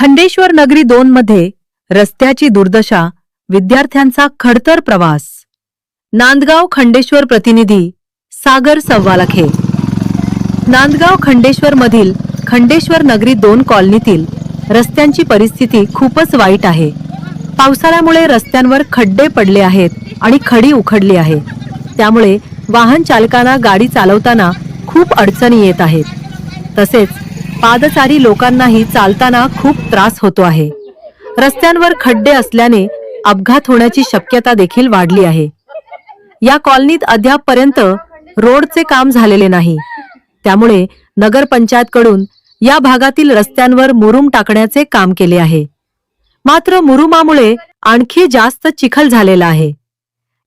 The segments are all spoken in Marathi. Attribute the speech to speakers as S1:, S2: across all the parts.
S1: खंडेश्वर नगरी दोन मध्ये रस्त्याची दुर्दशा विद्यार्थ्यांचा खडतर प्रवास. नांदगाव खंडेश्वर प्रतिनिधी सागर सव्वालाखे नांदगाव खंडेश्वर मधील खंडेश्वर नगरी दोन कॉलनीतील रस्त्यांची परिस्थिती खूपच वाईट आहे. पावसाळ्यामुळे रस्त्यांवर खड्डे पडले आहेत आणि खडी उखडली आहे. त्यामुळे वाहन चालकांना गाडी चालवताना खूप अडचणी येत आहेत. तसेच पादचारी लोकांनाही चालताना खूप त्रास होतो आहे. रस्त्यांवर खड्डे असल्याने अपघात होण्याची शक्यता देखील वाढली आहे. या कॉलनीत अद्यापपर्यंत रोडचे काम झालेले नाही. त्यामुळे नगरपंचायतकडून या भागातील रस्त्यांवर मुरुम टाकण्याचे काम केले आहे. मात्र मुरुमामुळे आणखी जास्त चिखल झालेला आहे.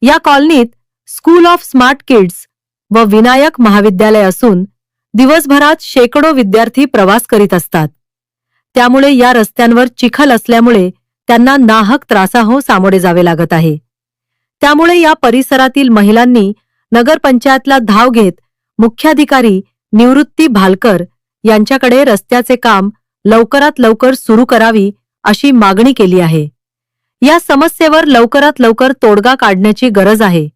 S1: या कॉलनीत स्कूल ऑफ स्मार्ट किड्स व विनायक महाविद्यालय असून दिवसभरात शेकडो विद्यार्थी प्रवास करीत असतात. त्यामुळे या रस्त्यांवर चिखल असल्यामुळे त्यांना नाहक त्रासाहो सामोरे जावे लागत आहे. त्यामुळे या परिसरातील महिलांनी नगरपंचायतला धाव घेत मुख्याधिकारी निवृत्ती भालकर यांच्याकडे रस्त्याचे काम लवकरात लवकर सुरू करावी अशी मागणी केली आहे. या समस्येवर लवकरात लवकर तोडगा काढण्याची गरज आहे.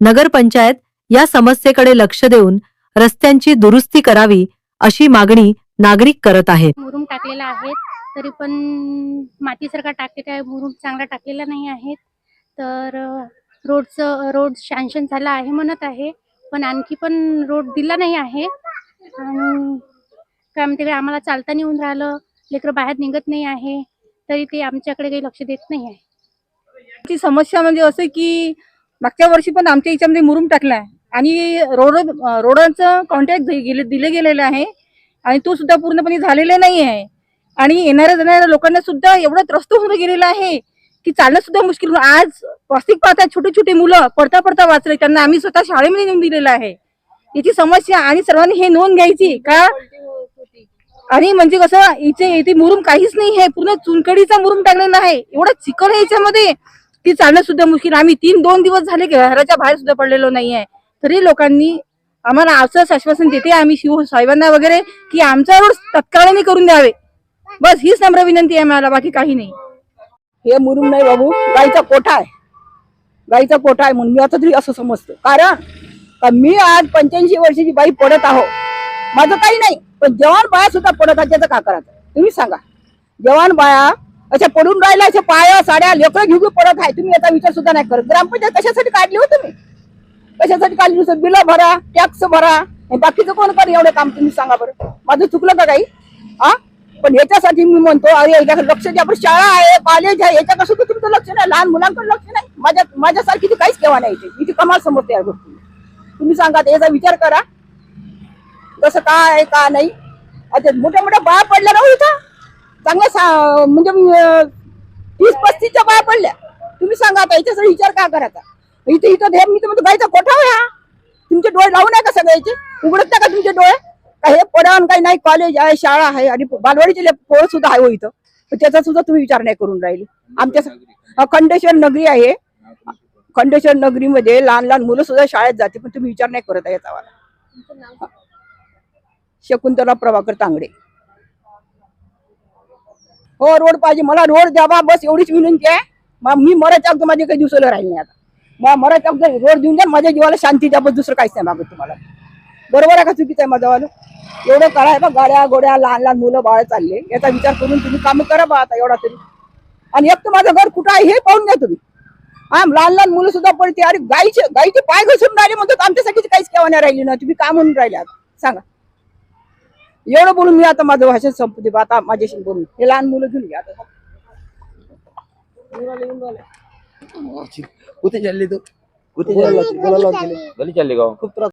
S1: नगरपंचायत या समस्येकडे लक्ष देऊन रस्त्यांची दुरुस्ती करावी अशी मागणी नागरिक करत आहेत.
S2: मुरुम टाकलेला आहे. तरी पण मातीसारखा टाकलेला आहे मुरुम चांगला टाकलेला नाही आहे. तर रोडचं रोड सँक्शन झाला आहे म्हणत आहे. पण आणखी पण रोड दिला नाही आहे. आणि काय म्हणते आम्हाला चालता येऊन राहिलं. लेकरं बाहेर निघत नाही आहे. तरी ते आमच्याकडे काही लक्ष देत नाही आहे.
S3: ची समस्या म्हणजे असं की मागच्या वर्षी पण आमच्या याच्यामध्ये मुरुम टाकला आहे आणि रोड रोडांचं कॉन्ट्रॅक्ट गेले दिले गेलेलं आहे. आणि तो सुद्धा पूर्णपणे झालेला नाही आहे आणि येणाऱ्या जाणाऱ्या लोकांना सुद्धा एवढा त्रस्त होऊन गेलेलं आहे की चालणं सुद्धा मुश्किल आज प्लास्टिक पाहता छोटे छोटे मुलं पडता पडता वाचले. त्यांना आम्ही स्वतः शाळेमध्ये नेऊन दिलेलं आहे. याची समस्या आणि सर्वांनी हे नोंद घ्यायची का? आणि म्हणजे कसं इथे इथे मुरुम काहीच नाही आहे. पूर्ण चुनकडीचा मुरुम टाकलेला आहे. एवढा चिकल आहे याच्यामध्ये. ती चालणं सुद्धा मुश्किल. आम्ही तीन दोन दिवस झाले घराच्या बाहेर सुद्धा पडलेलो नाही आहे तरी लोकांनी आम्हाला असंच आश्वासन देते आम्ही शिव साहेबांना वगैरे की आमचा रोड तत्काळाने करून द्यावे. बस हीच नम्र विनंती आहे मला बाकी काही नाही.
S4: हे मुरुम नाही बाबू गाईचा कोठा आहे. गाईचा कोठा आहे म्हणून मी आता तरी असं समजतो. कारण का मी आज पंच्याऐंशी वर्षाची बाई पडत आहो. माझं काही नाही पण जवान बाया सुद्धा पडत आहेत त्याचं का करायचं? तुम्ही सांगा. जवान बाया अशा पडून राहिल्या अशा पाया साड्या लेकरं घेऊन पडत आहे तुम्ही याचा विचार सुद्धा नाही करत. ग्रामपंचायत कशासाठी काढली हो तुम्ही? कशासाठी काढली नुसतं बिल भरा टॅक्स भरा? हे बाकीचं कोण कर एवढं काम तुम्ही सांगा बरं. माझं चुकलं का काही? हा? पण याच्यासाठी मी म्हणतो अरे याच्याकडे लक्ष द्या आपण शाळा आहे कॉलेज आहे याच्याकडे सुद्धा तुमचं लक्ष नाही. लहान मुलांकडे लक्ष नाही. माझ्या माझ्यासारखी ती काहीच केव्हा नाही इथे. इथे कमाल समजते या गोष्टी. तुम्ही सांगा आता याचा विचार करा. कसं काय आहे का नाही. आता मोठ्या मोठ्या बाया पडल्या ना इथं. चांगल्या सा- म्हणजे तीस पस्तीसच्या बाया पडल्या. तुम्ही सांगा आता याच्यासाठी विचार का करायचा इथे इथं हे मी म्हणतो गायचा कोठा हा. तुमचे डोळे लावून आहे का सगळ्याचे. उघडत नाही का तुमचे डोळे. हे पडावून काही नाही कॉलेज आहे शाळा आहे आणि बालवाडीचे पोरं सुद्धा आहे हो इथं. त्याचा सुद्धा तुम्ही विचार नाही करून राहिले. आमच्या खंडेश्वर नगरी आहे. खंडेश्वर नगरीमध्ये लहान लहान मुलं सुद्धा शाळेत जाते पण तुम्ही विचार नाही करत आहे याचा. शकुंतला प्रभाकर तांगडे. हो रोड पाहिजे. मला रोड द्यावा बस एवढीच विनंती आहे. मग मी मराठा अगदी माझे काही दिवसाला राहिले नाही आता. मला अगदी रोड देऊन द्या माझ्या जीवाला शांती द्या बस दुसरं काहीच नाही मागत तुम्हाला. बरोबर आहे का चुकीचं आहे माझ्यावालं एवढं करा बा गाड्या गोड्या लहान लहान मुलं बाळ चालले. याचा विचार करून तुम्ही काम करा बा आता एवढा तरी. आणि एक तर माझं घर कुठं आहे हे पाहून घ्या तुम्ही. हा लहान लहान मुलं सुद्धा पडते. अरे गाईचे गाईचे पाय घसरून राहिले म्हणतात आमच्यासाठी काहीच केव्हा नाही राहिली ना तुम्ही काम म्हणून राहिले आता? सांगा. एवढं बोलून मी आता माझं भाषण संपते बा आता माझ्याशी बोलून. हे लहान मुलं घेऊन घ्या आता.
S5: कुठे चालली तू?
S6: कुठे चालला?
S5: गली चालली का
S6: खूप त्रास